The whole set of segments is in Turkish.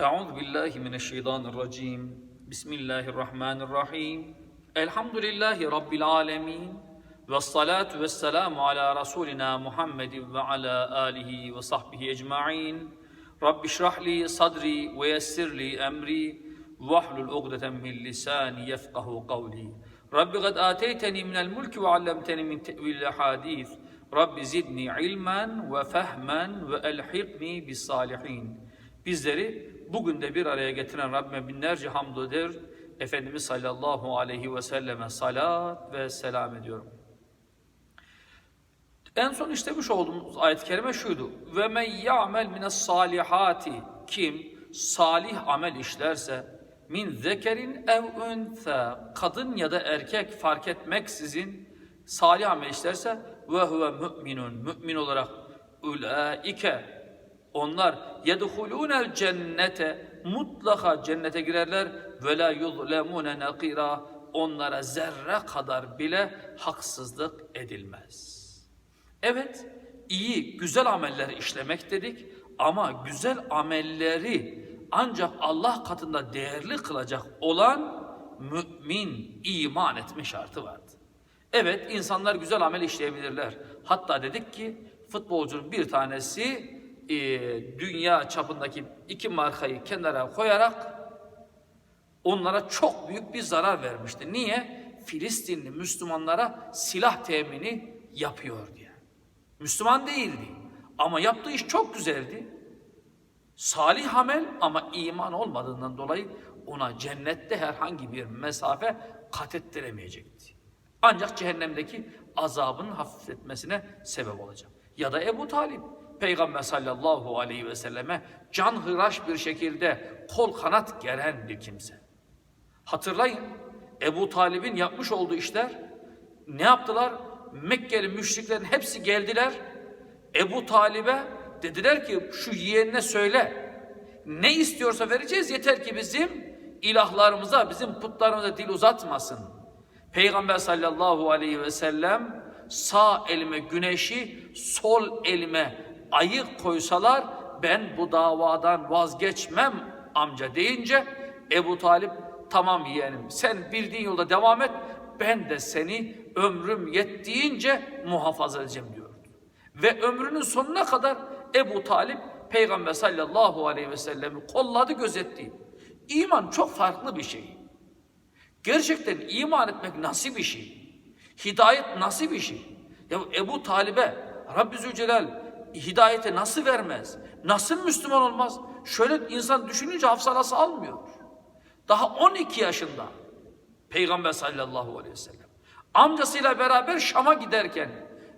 Euzu billahi mineşşeytanirracim. Bismillahirrahmanirrahim. Elhamdülillahi rabbil alamin. Ve salatu ve selamu ala rasulina Muhammedin ve ala alihi ve sahbihi ecmaîn. Rabbi şrahli sadri ve yessirli emri vahlul ugdeten min lisani yefkahu kavli. Rabbi gad ateyteni minel mulki ve allemteni min te'vil hadis. Rabbi zidni ilmen ve fehmen ve elhikni bis salihin. Bizleri bugün de bir araya getiren Rabbime binlerce hamd eder. Efendimiz sallallahu aleyhi ve selleme salat ve selam ediyorum. En son işlemiş olduğumuz ayet-i kerime şuydu. Ve men ya'mel mines salihati kim salih amel işlerse min zekerin ev üntha kadın ya da erkek fark etmeksizin salih amel işlerse ve huve müminun mümin olarak ulaike onlar yedhulûnel cennete mutlaka cennete girerler ve la yuzlemûne nakira onlara zerre kadar bile haksızlık edilmez. Evet, iyi, güzel ameller işlemek dedik ama güzel amelleri ancak Allah katında değerli kılacak olan mümin iman etme şartı vardı. Evet, insanlar güzel amel işleyebilirler. Hatta dedik ki futbolcunun bir tanesi e, dünya çapındaki iki markayı kenara koyarak onlara çok büyük bir zarar vermişti. Niye? Filistinli Müslümanlara silah temini yapıyor diye. Müslüman değildi. Ama yaptığı iş çok güzeldi. Salih amel ama iman olmadığından dolayı ona cennette herhangi bir mesafe kat ettiremeyecekti. Ancak cehennemdeki azabının hafifletmesine sebep olacak. Ya da Ebu Talip, Peygamber sallallahu aleyhi ve selleme canhıraş bir şekilde kol kanat geren bir kimse. Hatırlayın, Ebu Talib'in yapmış olduğu işler ne yaptılar? Mekkeli müşriklerin hepsi geldiler. Ebu Talib'e dediler ki şu yeğenine söyle. Ne istiyorsa vereceğiz yeter ki bizim ilahlarımıza, bizim putlarımıza dil uzatmasın. Peygamber sallallahu aleyhi ve sellem sağ elime güneşi, sol elime ayı koysalar ben bu davadan vazgeçmem amca deyince Ebu Talip tamam yeğenim sen bildiğin yolda devam et ben de seni ömrüm yettiğince muhafaza edeceğim diyordu. Ve ömrünün sonuna kadar Ebu Talip Peygamber sallallahu aleyhi ve sellemi kolladı gözetti. İman çok farklı bir şey. Gerçekten iman etmek nasıl bir şey? Hidayet nasıl bir şey? Ya Ebu Talib'e Rabbi Zülcelal hidayeti nasıl vermez? Nasıl Müslüman olmaz? Şöyle insan düşününce hafsalası almıyor. Daha 12 yaşında Peygamber sallallahu aleyhi ve sellem amcasıyla beraber Şam'a giderken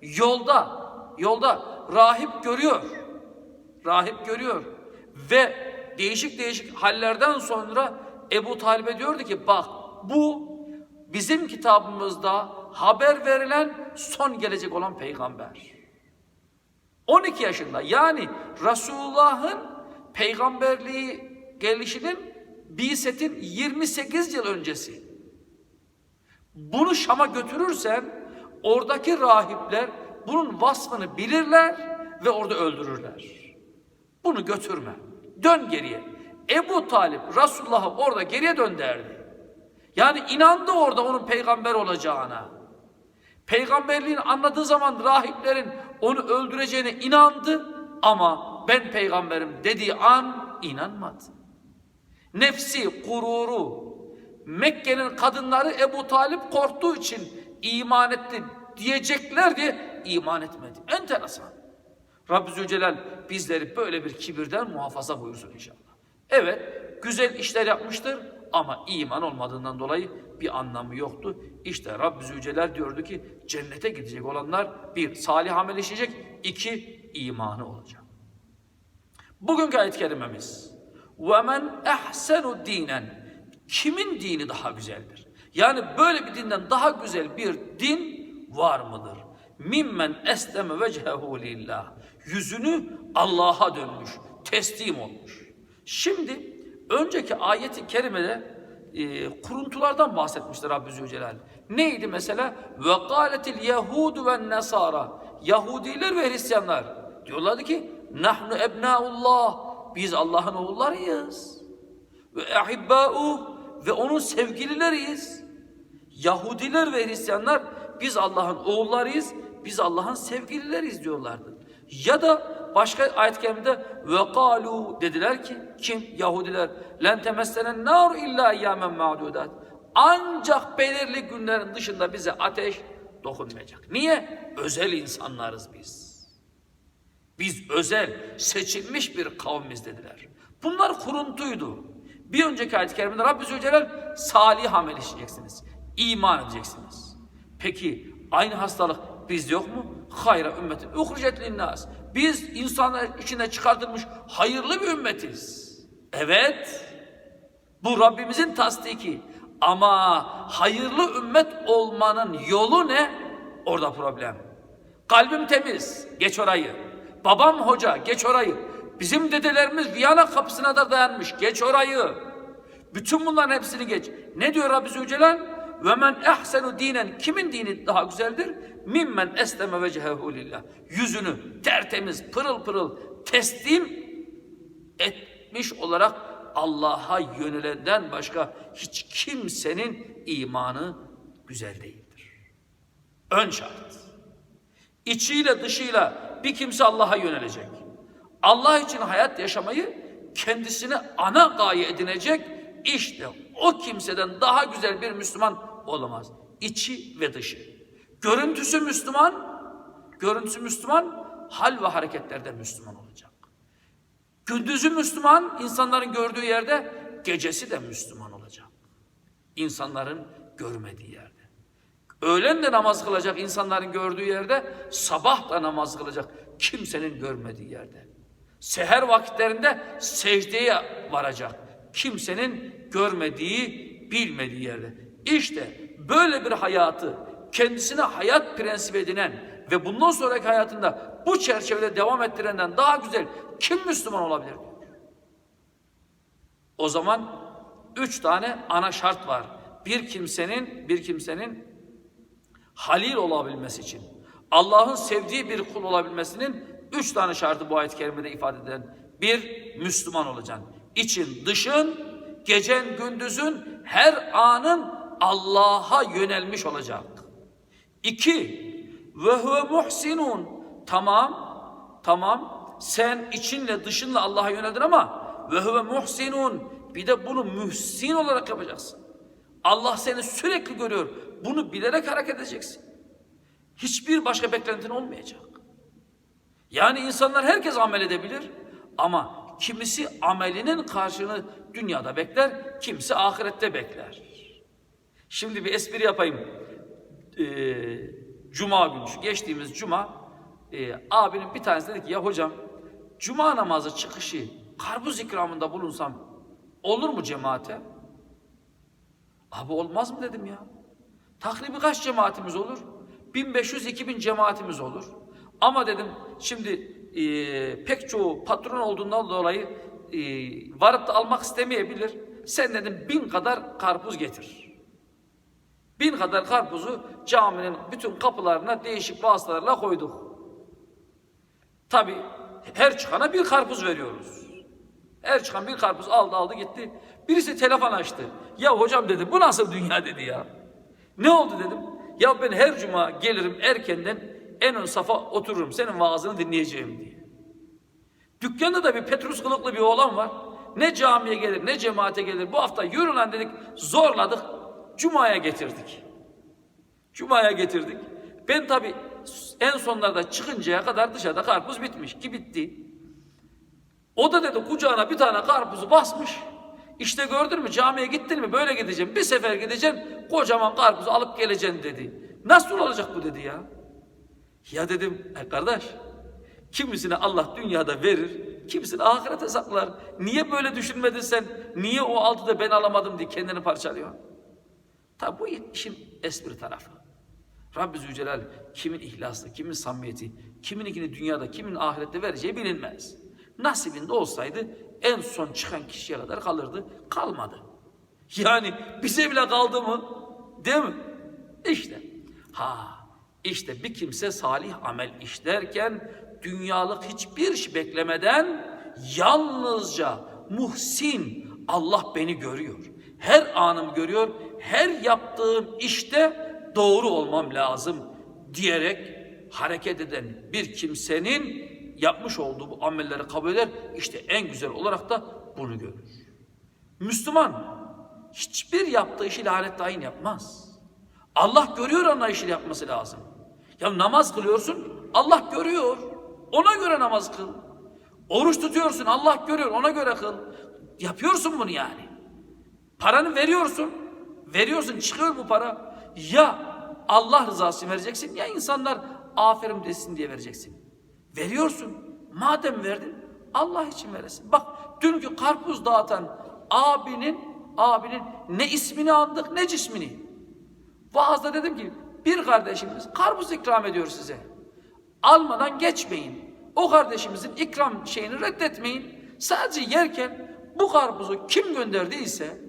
yolda yolda rahip görüyor. Rahip görüyor ve değişik değişik hallerden sonra Ebu Talib'e diyordu ki bak bu bizim kitabımızda haber verilen son gelecek olan peygamber. 12 yaşında yani Resulullah'ın peygamberliği gelişinin Biset'in 28 yıl öncesi. Bunu Şam'a götürürsen oradaki rahipler bunun vasfını bilirler ve orada öldürürler. Bunu götürme. Dön geriye. Ebu Talip Resulullah'ı orada geriye dön. Yani inandı orada onun peygamber olacağına. Peygamberliğini anladığı zaman rahiplerin onu öldüreceğine inandı ama ben peygamberim dediği an inanmadı. Nefsi, gururu, Mekke'nin kadınları Ebu Talip korktuğu için iman etti diyecekler diye iman etmedi. Enteresan. Rabbi Zülcelal bizleri böyle bir kibirden muhafaza buyursun inşallah. Evet, güzel işler yapmıştır ama iman olmadığından dolayı bir anlamı yoktu. İşte Rabbi Zülcelal diyordu ki cennete gidecek olanlar bir, salih amel işleyecek, iki, imanı olacak. Bugünkü ayet-i kerimemiz وَمَنْ اَحْسَنُ dinen Kimin dini daha güzeldir? Yani böyle bir dinden daha güzel bir din var mıdır? Mimmen esleme vecehu lillah. Yüzünü Allah'a dönmüş, teslim olmuş. Şimdi önceki ayeti kerimede e, kuruntulardan bahsetmiştir Rabbi Zülcelal. Neydi mesela? Ve gâletil yehudu ve nesara. Yahudiler ve Hristiyanlar diyorlardı ki nahnu ebnaullah biz Allah'ın oğullarıyız. Ve ehibbâ'u ve onun sevgilileriyiz. Yahudiler ve Hristiyanlar biz Allah'ın oğullarıyız, biz Allah'ın sevgilileriyiz diyorlardı. Ya da başka ayet-i kerimede ve kalu dediler ki kim Yahudiler len temessenen nar illa eyyamen ma'dudat. Ancak belirli günlerin dışında bize ateş dokunmayacak. Niye? Özel insanlarız biz. Biz özel, seçilmiş bir kavmiz dediler. Bunlar kuruntuydu. Bir önceki ayet-i kerimede Rabbi Zülcelal salih amel işleyeceksiniz. İman edeceksiniz. Peki aynı hastalık bizde yok mu? Hayra ümmetin uhricet linnas. Biz insanlar içine çıkartılmış hayırlı bir ümmetiz. Evet. Bu Rabbimizin tasdiki. Ama hayırlı ümmet olmanın yolu ne? Orada problem. Kalbim temiz, geç orayı. Babam hoca, geç orayı. Bizim dedelerimiz Viyana kapısına da dayanmış, geç orayı. Bütün bunların hepsini geç. Ne diyor Rabbi Zülcelal? Ve men ehsenu dinen kimin dini daha güzeldir? Mimmen esleme vecehehu lillah. Yüzünü tertemiz, pırıl pırıl teslim etmiş olarak Allah'a yönelenden başka hiç kimsenin imanı güzel değildir. Ön şart. İçiyle dışıyla bir kimse Allah'a yönelecek. Allah için hayat yaşamayı kendisine ana gaye edinecek. İşte o kimseden daha güzel bir Müslüman olamaz. İçi ve dışı. Görüntüsü Müslüman, görüntüsü Müslüman, hal ve hareketlerde Müslüman olacak. Gündüzü Müslüman, insanların gördüğü yerde, gecesi de Müslüman olacak. İnsanların görmediği yerde. Öğlen de namaz kılacak insanların gördüğü yerde, sabah da namaz kılacak kimsenin görmediği yerde. Seher vakitlerinde secdeye varacak kimsenin görmediği, bilmediği yerde. İşte böyle bir hayatı kendisine hayat prensibi edinen ve bundan sonraki hayatında bu çerçevede devam ettirenden daha güzel kim Müslüman olabilir. O zaman üç tane ana şart var. Bir kimsenin, bir kimsenin halil olabilmesi için, Allah'ın sevdiği bir kul olabilmesinin üç tane şartı bu ayet-i kerimede ifade eden bir Müslüman olacaksın. İçin, dışın, gecen, gündüzün, her anın Allah'a yönelmiş olacak. İki, ve huve muhsinun. Tamam, tamam. Sen içinle dışınla Allah'a yöneldin ama ve huve muhsinun. Bir de bunu mühsin olarak yapacaksın. Allah seni sürekli görüyor. Bunu bilerek hareket edeceksin. Hiçbir başka beklentin olmayacak. Yani insanlar herkes amel edebilir ama kimisi amelinin karşılığını dünyada bekler, kimisi ahirette bekler. Şimdi bir espri yapayım. Ee, cuma günü, geçtiğimiz cuma e, abinin bir tanesi dedi ki ya hocam cuma namazı çıkışı karpuz ikramında bulunsam olur mu cemaate? Abi olmaz mı dedim ya. Takribi kaç cemaatimiz olur? 1500-2000 cemaatimiz olur. Ama dedim şimdi e, pek çoğu patron olduğundan dolayı e, varıp da almak istemeyebilir. Sen dedim bin kadar karpuz getir. Bin kadar karpuzu caminin bütün kapılarına değişik vasıtalarla koyduk. Tabi her çıkana bir karpuz veriyoruz. Her çıkan bir karpuz aldı aldı gitti. Birisi telefon açtı. Ya hocam dedi bu nasıl dünya dedi ya. Ne oldu dedim. Ya ben her cuma gelirim erkenden en ön safa otururum senin vaazını dinleyeceğim diye. Dükkanda da bir Petrus kılıklı bir oğlan var. Ne camiye gelir ne cemaate gelir. Bu hafta yürü lan dedik zorladık. Cuma'ya getirdik. Cuma'ya getirdik. Ben tabi en sonlarda çıkıncaya kadar dışarıda karpuz bitmiş ki bitti. O da dedi kucağına bir tane karpuzu basmış. İşte gördün mü camiye gittin mi böyle gideceğim. Bir sefer gideceğim kocaman karpuzu alıp geleceğim dedi. Nasıl olacak bu dedi ya. Ya dedim e kardeş kimisine Allah dünyada verir kimisine ahirete saklar. Niye böyle düşünmedin sen? Niye o aldı da ben alamadım diye kendini parçalıyor. Tabi bu işin espri tarafı. Rabbi Zülcelal kimin ihlaslı, kimin samimiyeti, kimininkini dünyada, kimin ahirette vereceği bilinmez. Nasibinde olsaydı en son çıkan kişiye kadar kalırdı. Kalmadı. Yani bize bile kaldı mı? Değil mi? İşte. Ha, işte bir kimse salih amel işlerken dünyalık hiçbir şey beklemeden yalnızca muhsin Allah beni görüyor. Her anım görüyor. Her yaptığım işte doğru olmam lazım diyerek hareket eden bir kimsenin yapmış olduğu bu amelleri kabul eder. İşte en güzel olarak da bunu görür. Müslüman hiçbir yaptığı işi lanet tayin yapmaz. Allah görüyor anlayışıyla yapması lazım. Ya namaz kılıyorsun, Allah görüyor. Ona göre namaz kıl. Oruç tutuyorsun, Allah görüyor, ona göre kıl. Yapıyorsun bunu yani. Paranı veriyorsun, veriyorsun, çıkıyor bu para. Ya Allah rızası için vereceksin ya insanlar aferin desin diye vereceksin. Veriyorsun. Madem verdin Allah için veresin. Bak dünkü karpuz dağıtan abinin abinin ne ismini andık ne cismini. Vaazda dedim ki bir kardeşimiz karpuz ikram ediyor size. Almadan geçmeyin. O kardeşimizin ikram şeyini reddetmeyin. Sadece yerken bu karpuzu kim gönderdiyse,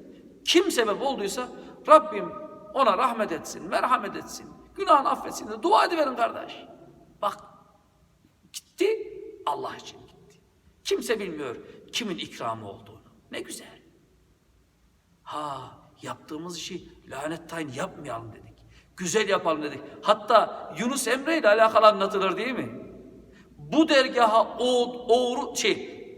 kim sebep olduysa Rabbim ona rahmet etsin, merhamet etsin, günahını affetsin de dua ediverin kardeş. Bak gitti Allah için gitti. Kimse bilmiyor kimin ikramı olduğunu. Ne güzel. Ha yaptığımız işi lanet tayin yapmayalım dedik. Güzel yapalım dedik. Hatta Yunus Emre ile alakalı anlatılır değil mi? Bu dergaha oğru, şey,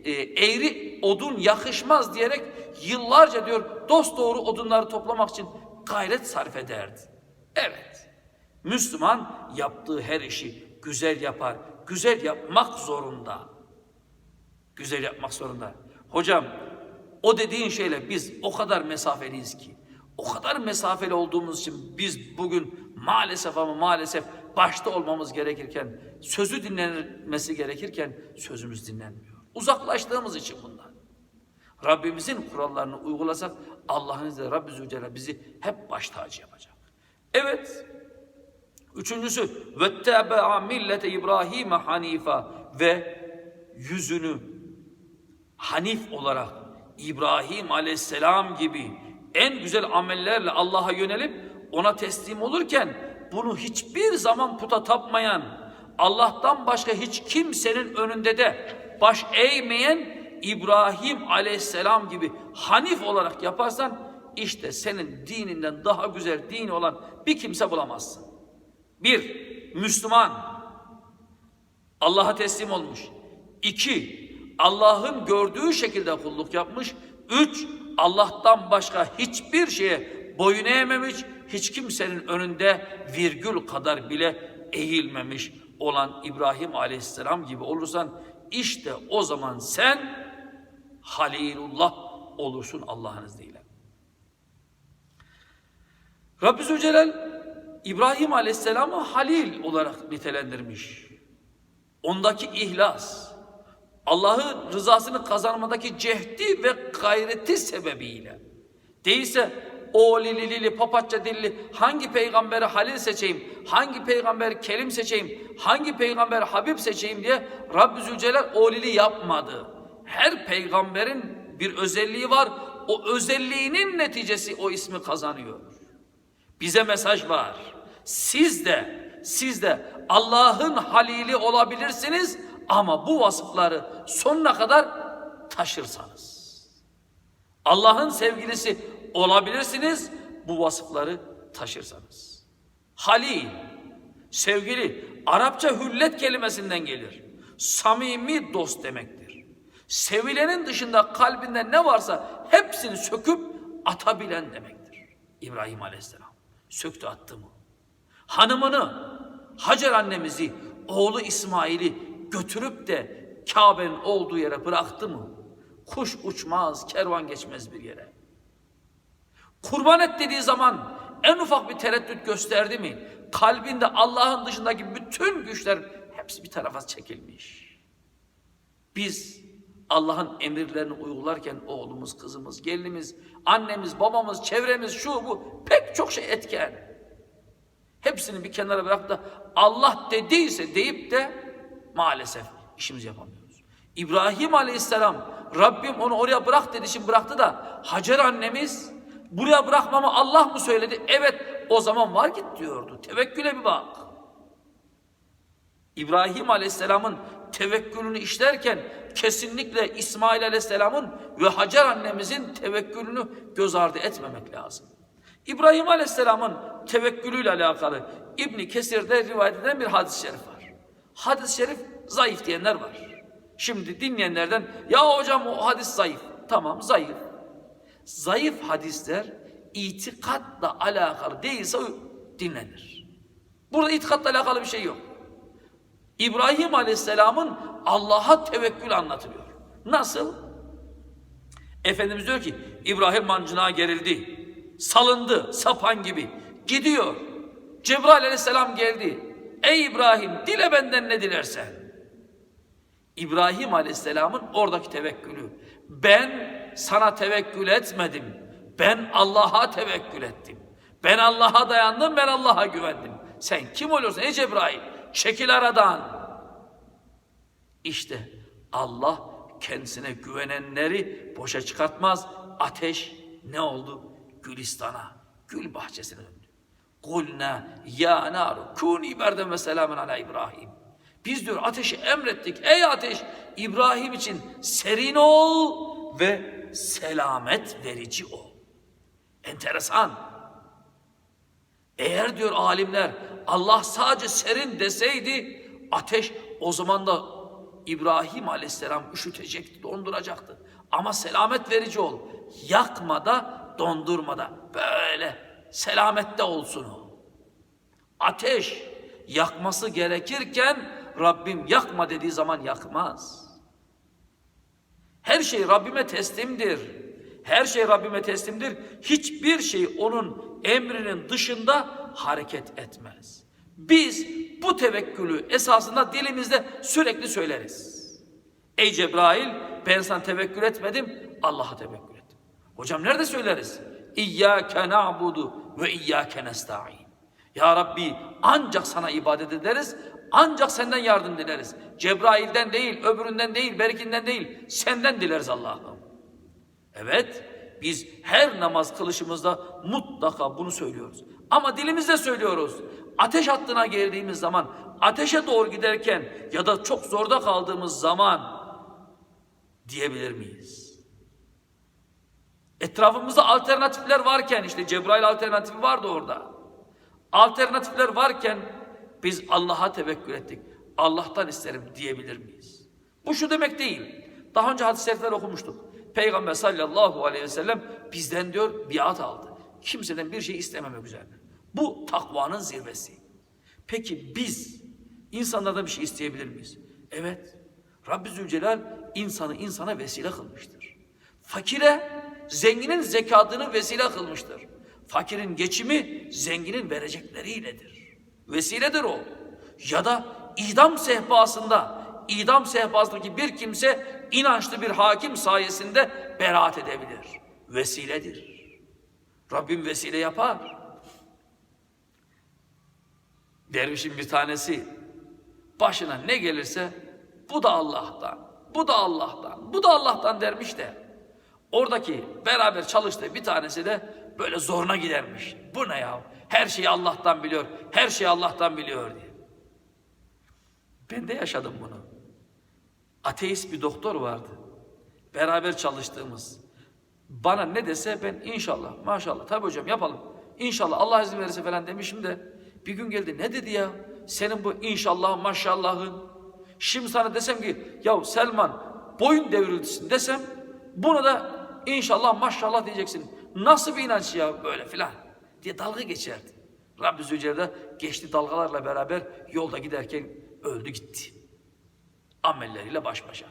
e, eğri odun yakışmaz diyerek yıllarca diyor dost doğru odunları toplamak için gayret sarf ederdi. Evet. Müslüman yaptığı her işi güzel yapar. Güzel yapmak zorunda. Güzel yapmak zorunda. Hocam o dediğin şeyle biz o kadar mesafeliyiz ki. O kadar mesafeli olduğumuz için biz bugün maalesef ama maalesef başta olmamız gerekirken, sözü dinlenmesi gerekirken sözümüz dinlenmiyor. Uzaklaştığımız için bundan. Rabbimizin kurallarını uygulasak Allah'ın izniyle Rabbi Zülcelal bizi hep baş tacı yapacak. Evet. Üçüncüsü vettebe'a millete İbrahim hanifa ve yüzünü Hanif olarak İbrahim aleyhisselam gibi en güzel amellerle Allah'a yönelip ona teslim olurken bunu hiçbir zaman puta tapmayan, Allah'tan başka hiç kimsenin önünde de baş eğmeyen İbrahim aleyhisselam gibi Hanif olarak yaparsan işte senin dininden daha güzel din olan bir kimse bulamazsın. Bir, Müslüman. Allah'a teslim olmuş. İki, Allah'ın gördüğü şekilde kulluk yapmış. Üç, Allah'tan başka hiçbir şeye boyun eğmemiş, hiç kimsenin önünde virgül kadar bile eğilmemiş olan İbrahim Aleyhisselam gibi olursan işte o zaman sen Halilullah olursun Allah'ın izniyle. Rabbi Zülcelal İbrahim Aleyhisselam'ı Halil olarak nitelendirmiş. Ondaki ihlas, Allah'ın rızasını kazanmadaki cehdi ve gayreti sebebiyle. Değilse o lili lili papatça dilli hangi peygamberi halil seçeyim, hangi peygamber kelim seçeyim, hangi peygamber habib seçeyim diye Rabbi Zülcelal o lili yapmadı. Her peygamberin bir özelliği var. O özelliğinin neticesi o ismi kazanıyor. Bize mesaj var. Siz de, siz de Allah'ın halili olabilirsiniz ama bu vasıfları sonuna kadar taşırsanız. Allah'ın sevgilisi olabilirsiniz bu vasıfları taşırsanız. Halil, sevgili, Arapça hüllet kelimesinden gelir. Samimi dost demektir. Sevilenin dışında kalbinde ne varsa hepsini söküp atabilen demektir. İbrahim Aleyhisselam söktü attı mı? Hanımını, Hacer annemizi, oğlu İsmail'i götürüp de Kabe'nin olduğu yere bıraktı mı? Kuş uçmaz, kervan geçmez bir yere. Kurban et dediği zaman en ufak bir tereddüt gösterdi mi? Kalbinde Allah'ın dışındaki bütün güçler hepsi bir tarafa çekilmiş. Biz Allah'ın emirlerini uygularken oğlumuz, kızımız, gelinimiz, annemiz, babamız, çevremiz, şu bu pek çok şey etken. Hepsini bir kenara bırak da Allah dediyse deyip de maalesef işimizi yapamıyoruz. İbrahim Aleyhisselam Rabbim onu oraya bırak dedi için bıraktı da Hacer annemiz buraya bırakmamı Allah mı söyledi? Evet o zaman var git diyordu. Tevekküle bir bak. İbrahim Aleyhisselam'ın tevekkülünü işlerken kesinlikle İsmail Aleyhisselam'ın ve Hacer annemizin tevekkülünü göz ardı etmemek lazım. İbrahim Aleyhisselam'ın tevekkülüyle alakalı İbni Kesir'de rivayet eden bir hadis-i şerif var. Hadis-i şerif zayıf diyenler var. Şimdi dinleyenlerden ya hocam o hadis zayıf. Tamam zayıf. Zayıf hadisler itikatla alakalı değilse dinlenir. Burada itikatla alakalı bir şey yok. İbrahim Aleyhisselam'ın Allah'a tevekkül anlatılıyor. Nasıl? Efendimiz diyor ki İbrahim mancınığa gerildi. Salındı sapan gibi. Gidiyor. Cebrail Aleyhisselam geldi. Ey İbrahim dile benden ne dilersen. İbrahim Aleyhisselam'ın oradaki tevekkülü. Ben sana tevekkül etmedim. Ben Allah'a tevekkül ettim. Ben Allah'a dayandım, ben Allah'a güvendim. Sen kim oluyorsun ey Cebrail? Çekil aradan. İşte Allah kendisine güvenenleri boşa çıkartmaz. Ateş ne oldu? Gülistana, gül bahçesine döndü. Kulna ya naru kuni berden ve selamen ala İbrahim. Biz diyor ateşi emrettik. Ey ateş İbrahim için serin ol ve selamet verici ol. Enteresan. Eğer diyor alimler Allah sadece serin deseydi ateş o zaman da İbrahim aleyhisselam üşütecekti, donduracaktı. Ama selamet verici ol. Yakma da dondurma da. Böyle selamette olsun o. Ateş yakması gerekirken Rabbim yakma dediği zaman yakmaz. Her şey Rabbime teslimdir. Her şey Rabbime teslimdir. Hiçbir şey onun emrinin dışında hareket etmez. Biz bu tevekkülü esasında dilimizde sürekli söyleriz. Ey Cebrail ben sana tevekkül etmedim, Allah'a tevekkül ettim. Hocam nerede söyleriz? İyyâke na'budu ve iyyâke nesta'in. Ya Rabbi ancak sana ibadet ederiz, ancak senden yardım dileriz. Cebrail'den değil, öbüründen değil, berkinden değil, senden dileriz Allah'ım. Evet, biz her namaz kılışımızda mutlaka bunu söylüyoruz. Ama dilimizde söylüyoruz. Ateş hattına geldiğimiz zaman, ateşe doğru giderken ya da çok zorda kaldığımız zaman diyebilir miyiz? Etrafımızda alternatifler varken işte Cebrail alternatifi vardı orada. Alternatifler varken biz Allah'a tevekkül ettik. Allah'tan isterim diyebilir miyiz? Bu şu demek değil. Daha önce hadis-i şerifler okumuştuk. Peygamber sallallahu aleyhi ve sellem bizden diyor biat aldı. Kimseden bir şey istememek üzerine. Bu takvanın zirvesi. Peki biz insanlardan bir şey isteyebilir miyiz? Evet. Rabbi Zülcelal insanı insana vesile kılmıştır. Fakire zenginin zekatını vesile kılmıştır. Fakirin geçimi zenginin verecekleriyle,dir. Vesiledir o. Ya da idam sehpasında, idam sehpasındaki bir kimse inançlı bir hakim sayesinde beraat edebilir. Vesiledir. Rabbim vesile yapar. Dervişin bir tanesi başına ne gelirse bu da Allah'tan, bu da Allah'tan, bu da Allah'tan dermiş de oradaki beraber çalıştığı bir tanesi de böyle zoruna gidermiş. Bu ne ya? Her şeyi Allah'tan biliyor, her şeyi Allah'tan biliyor diye. Ben de yaşadım bunu. Ateist bir doktor vardı. Beraber çalıştığımız. Bana ne dese ben inşallah, maşallah, tabii hocam yapalım. İnşallah Allah izin verirse falan demişim de bir gün geldi ne dedi ya? Senin bu inşallah maşallahın. Şimdi sana desem ki ya Selman boyun devrilsin desem bunu da inşallah maşallah diyeceksin. Nasıl bir inanç ya böyle filan diye dalga geçerdi. Rabbi Zülcelal'de geçti dalgalarla beraber yolda giderken öldü gitti. Amelleriyle baş başa.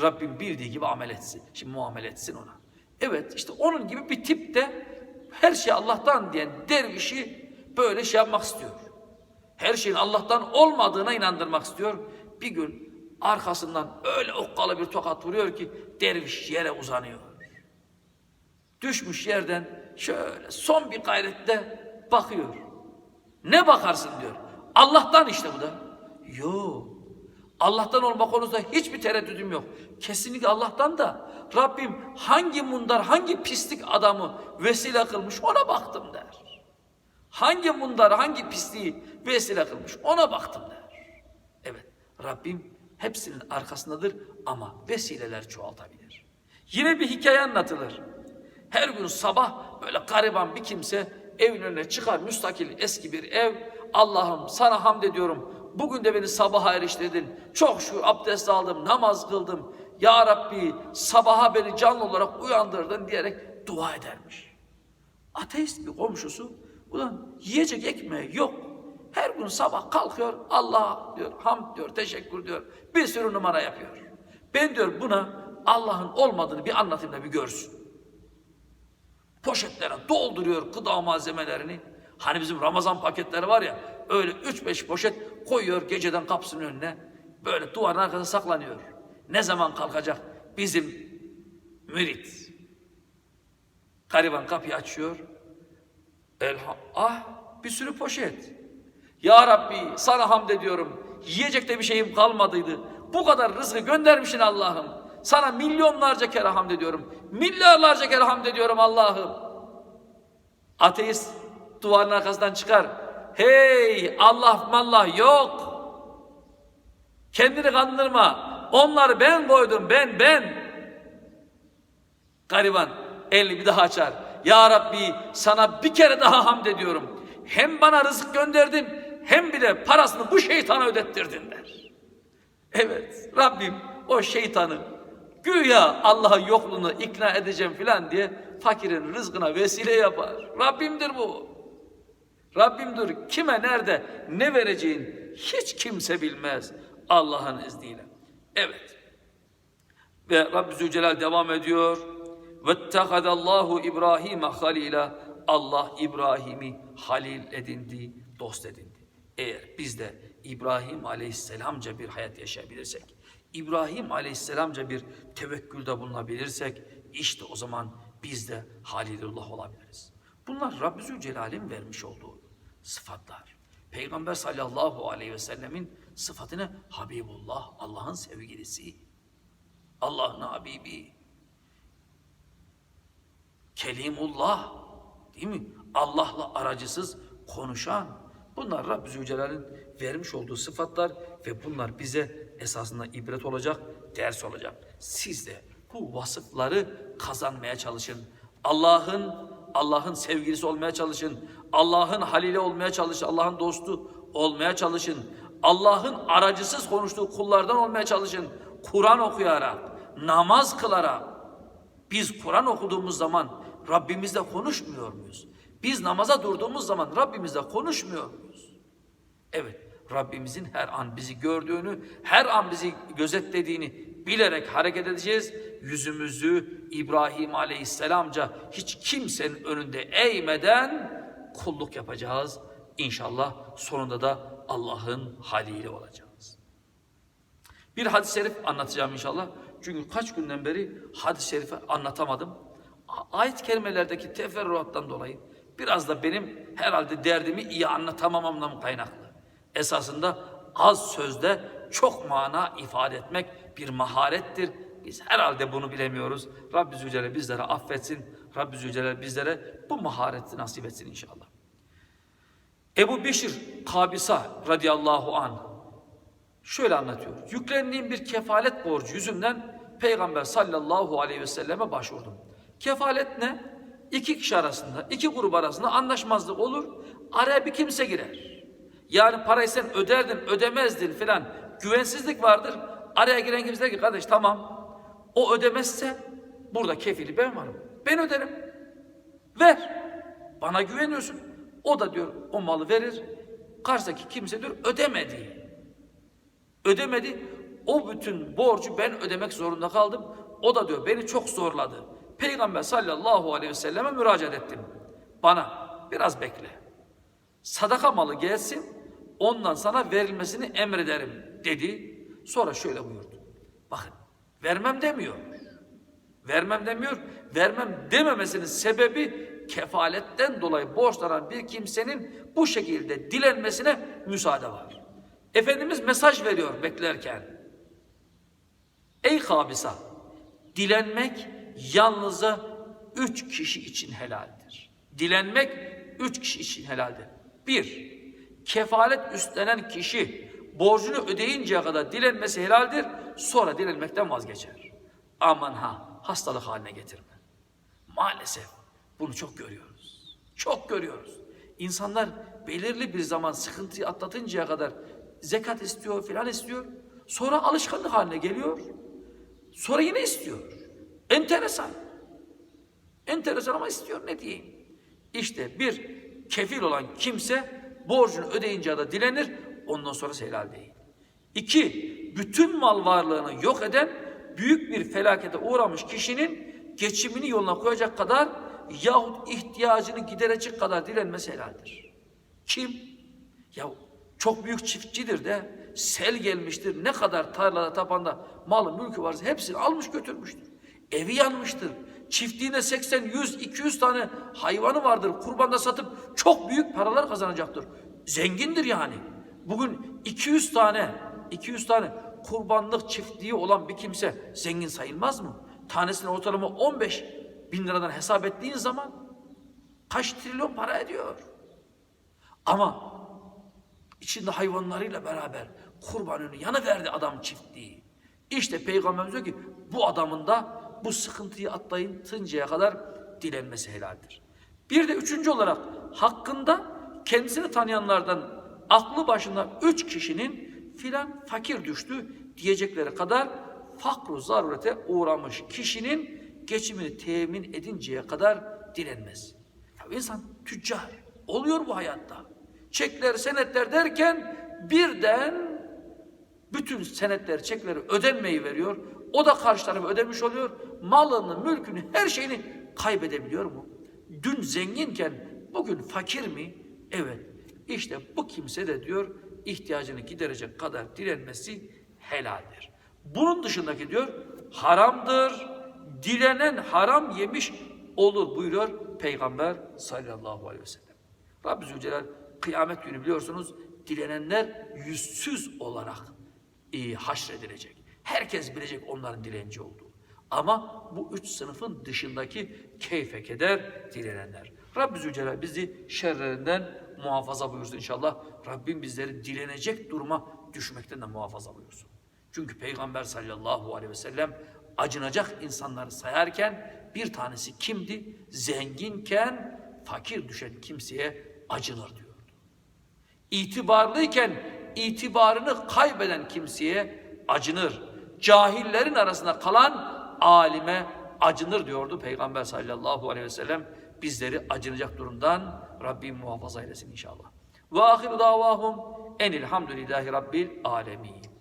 Rabbim bildiği gibi amel etsin. Şimdi muamele etsin ona. Evet işte onun gibi bir tip de her şey Allah'tan diyen dervişi böyle şey yapmak istiyor. Her şeyin Allah'tan olmadığına inandırmak istiyor. Bir gün arkasından öyle okkalı bir tokat vuruyor ki derviş yere uzanıyor. Düşmüş yerden şöyle son bir gayrette bakıyor. Ne bakarsın diyor. Allah'tan işte bu da. Yok. Allah'tan olma konusunda hiçbir tereddüdüm yok. Kesinlikle Allah'tan da Rabbim hangi mundar, hangi pislik adamı vesile kılmış ona baktım der. Hangi mundar, hangi pisliği vesile kılmış ona baktım der. Evet, Rabbim hepsinin arkasındadır ama vesileler çoğaltabilir. Yine bir hikaye anlatılır. Her gün sabah böyle gariban bir kimse evin önüne çıkar müstakil eski bir ev. Allah'ım sana hamd ediyorum. Bugün de beni sabaha eriştirdin. Çok şükür abdest aldım, namaz kıldım. Ya Rabbi sabaha beni canlı olarak uyandırdın diyerek dua edermiş. Ateist bir komşusu ulan yiyecek ekmeği yok. Her gün sabah kalkıyor Allah diyor, hamd diyor, teşekkür diyor. Bir sürü numara yapıyor. Ben diyor buna Allah'ın olmadığını bir anlatayım da bir görsün. Poşetlere dolduruyor gıda malzemelerini. Hani bizim Ramazan paketleri var ya öyle 3-5 poşet koyuyor geceden kapısının önüne. Böyle duvarın arkasına saklanıyor. Ne zaman kalkacak bizim mürit? Gariban kapıyı açıyor. Elham ah bir sürü poşet. Ya Rabbi sana hamd ediyorum. Yiyecek de bir şeyim kalmadıydı. Bu kadar rızkı göndermişsin Allah'ım. Sana milyonlarca kere hamd ediyorum. Milyarlarca kere hamd ediyorum Allah'ım. Ateist duvarın arkasından çıkar. Hey Allah mallah yok. Kendini kandırma. Onları ben koydum ben ben. Gariban elini bir daha açar. Ya Rabbi sana bir kere daha hamd ediyorum. Hem bana rızık gönderdin hem bir de parasını bu şeytana ödettirdin der. Evet Rabbim o şeytanı güya Allah'ın yokluğunu ikna edeceğim filan diye fakirin rızkına vesile yapar. Rabbimdir bu. Rabbimdir kime nerede ne vereceğin hiç kimse bilmez Allah'ın izniyle. Evet. Ve Rabbi Zülcelal devam ediyor. وَاتَّخَذَ اللّٰهُ İbrahim'e halila. Allah İbrahim'i halil edindi, dost edindi. Eğer biz de İbrahim Aleyhisselamca bir hayat yaşayabilirsek, İbrahim Aleyhisselamca bir tevekkülde bulunabilirsek, işte o zaman biz de Halilullah olabiliriz. Bunlar Rabbi Zülcelal'in vermiş olduğu sıfatlar. Peygamber sallallahu aleyhi ve sellemin sıfatını Habibullah, Allah'ın sevgilisi, Allah'ın Habibi, Kelimullah, değil mi? Allah'la aracısız konuşan. Bunlar Rabbi Zülcelal'in vermiş olduğu sıfatlar ve bunlar bize esasında ibret olacak, ders olacak. Siz de bu vasıfları kazanmaya çalışın. Allah'ın Allah'ın sevgilisi olmaya çalışın. Allah'ın halili olmaya çalışın. Allah'ın dostu olmaya çalışın. Allah'ın aracısız konuştuğu kullardan olmaya çalışın. Kur'an okuyarak, namaz kılarak. Biz Kur'an okuduğumuz zaman Rabbimizle konuşmuyor muyuz? Biz namaza durduğumuz zaman Rabbimizle konuşmuyor muyuz? Evet, Rabbimizin her an bizi gördüğünü, her an bizi gözetlediğini bilerek hareket edeceğiz. Yüzümüzü İbrahim Aleyhisselamca hiç kimsenin önünde eğmeden kulluk yapacağız. İnşallah sonunda da Allah'ın haliyle olacağız. Bir hadis-i şerif anlatacağım inşallah. Çünkü kaç günden beri hadis-i şerifi anlatamadım. A- Ayet-i kerimelerdeki teferruattan dolayı biraz da benim herhalde derdimi iyi anlatamamamdan kaynaklı. Esasında az sözde çok mana ifade etmek bir maharettir. Biz herhalde bunu bilemiyoruz. Rabbi Zülcelal bizlere affetsin. Rabbi Zülcelal bizlere bu mahareti nasip etsin inşallah. Ebu Beşir Kabisa radıyallahu anh şöyle anlatıyor. Yüklendiğim bir kefalet borcu yüzünden Peygamber sallallahu aleyhi ve selleme başvurdum. Kefalet ne? İki kişi arasında, iki grup arasında anlaşmazlık olur. Araya bir kimse girer. Yani parayı sen öderdin, ödemezdin filan. Güvensizlik vardır. Araya giren kimse der ki kardeş tamam. O ödemezse burada kefili ben varım. Ben öderim. Ver. Bana güveniyorsun. O da diyor o malı verir. Karşıdaki kimse diyor ödemedi. Ödemedi. O bütün borcu ben ödemek zorunda kaldım. O da diyor beni çok zorladı. Peygamber sallallahu aleyhi ve selleme müracaat ettim. Bana biraz bekle. Sadaka malı gelsin. Ondan sana verilmesini emrederim dedi. Sonra şöyle buyurdu. Bakın vermem demiyor. Vermem demiyor. Vermem dememesinin sebebi kefaletten dolayı borçlanan bir kimsenin bu şekilde dilenmesine müsaade var. Efendimiz mesaj veriyor beklerken. Ey kabisa, dilenmek yalnızca üç kişi için helaldir. Dilenmek üç kişi için helaldir. Bir, kefalet üstlenen kişi borcunu ödeyinceye kadar dilenmesi helaldir. Sonra dilenmekten vazgeçer. Aman ha hastalık haline getirme. Maalesef bunu çok görüyoruz. Çok görüyoruz. İnsanlar belirli bir zaman sıkıntıyı atlatıncaya kadar zekat istiyor filan istiyor. Sonra alışkanlık haline geliyor. Sonra yine istiyor. Enteresan. Enteresan ama istiyor ne diyeyim. İşte bir kefil olan kimse borcunu ödeyince de dilenir. Ondan sonra helal değil. İki, bütün mal varlığını yok eden büyük bir felakete uğramış kişinin geçimini yoluna koyacak kadar yahut ihtiyacını giderecek kadar dilenmesi helaldir. Kim? Ya çok büyük çiftçidir de sel gelmiştir. Ne kadar tarlada tapanda malı mülkü varsa hepsini almış götürmüştür. Evi yanmıştır. Çiftliğine 80, 100, 200 tane hayvanı vardır. Kurbanda satıp çok büyük paralar kazanacaktır. Zengindir yani. Bugün 200 tane, 200 tane kurbanlık çiftliği olan bir kimse zengin sayılmaz mı? Tanesine ortalama 15 bin liradan hesap ettiğin zaman kaç trilyon para ediyor? Ama içinde hayvanlarıyla beraber kurbanını yanı verdi adam çiftliği. İşte Peygamberimiz diyor ki bu adamın da bu sıkıntıyı atlayıncaya kadar dilenmesi helaldir. Bir de üçüncü olarak hakkında kendisini tanıyanlardan aklı başında üç kişinin filan fakir düştü diyecekleri kadar fakru zarurete uğramış kişinin geçimini temin edinceye kadar dilenmez. Ya insan tüccar oluyor bu hayatta. Çekler, senetler derken birden bütün senetler, çekleri ödenmeyi veriyor. O da karşı tarafı ödemiş oluyor. Malını, mülkünü, her şeyini kaybedebiliyor mu? Dün zenginken bugün fakir mi? Evet. İşte bu kimse de diyor ihtiyacını giderecek kadar dilenmesi helaldir. Bunun dışındaki diyor haramdır. Dilenen haram yemiş olur buyuruyor Peygamber sallallahu aleyhi ve sellem. Rabbi Zülcelal kıyamet günü biliyorsunuz dilenenler yüzsüz olarak e, haşredilecek. Herkes bilecek onların dilenci olduğu. Ama bu üç sınıfın dışındaki keyfe keder dilenenler. Rabbi Zülcelal bizi şerlerinden muhafaza buyursun inşallah. Rabbim bizleri dilenecek duruma düşmekten de muhafaza buyursun. Çünkü Peygamber sallallahu aleyhi ve sellem acınacak insanları sayarken bir tanesi kimdi? Zenginken fakir düşen kimseye acınır diyordu. İtibarlıyken itibarını kaybeden kimseye acınır. Cahillerin arasında kalan alime acınır diyordu Peygamber sallallahu aleyhi ve sellem. Bizleri acınacak durumdan Rabbim muhafaza eylesin inşallah. Ve ahiru davahum enilhamdülillahi rabbil alemin.